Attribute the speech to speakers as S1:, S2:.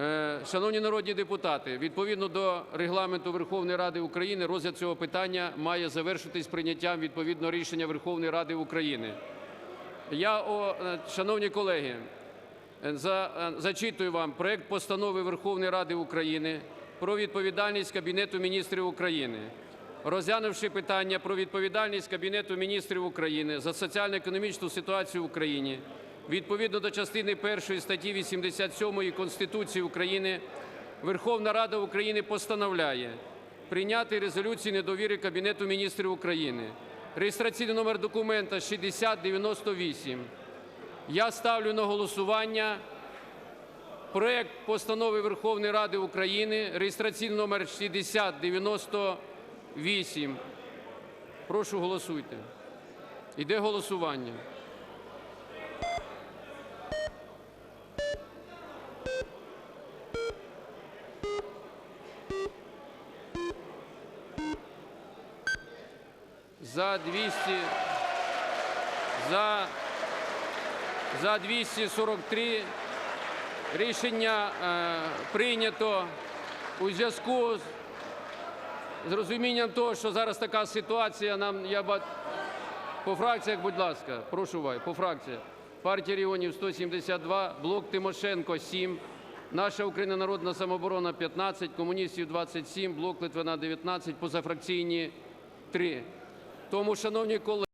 S1: Е, Шановні народні депутати, відповідно до регламенту Верховної Ради України, розгляд цього питання має завершитись прийняттям відповідного рішення Верховної Ради України. Я, о, е, шановні колеги, е, за, зачитую вам проект постанови Верховної Ради України про відповідальність Кабінету міністрів України. Розглянувши питання про відповідальність Кабінету міністрів України за соціально-економічну ситуацію в Україні, відповідно до частини 1 статті 87 Конституції України, Верховна Рада України постановляє прийняти резолюцію недовіри Кабінету міністрів України. Реєстраційний номер документа 6098. Я ставлю на голосування проект постанови Верховної Ради України, реєстраційний номер 6098. Прошу голосуйте. Іде голосування. За 200, за, за 243 рішення е, прийнято у зв'язку з, з розумінням того, що зараз така ситуація. Нам я ба- по фракціях, будь ласка, прошу вас, по фракціях. Партія регіонів 172, блок Тимошенко 7, наша Україна Народна самооборона 15, комуністів 27, блок Литвина 19, позафракційні 3. Тому, шановні колеги.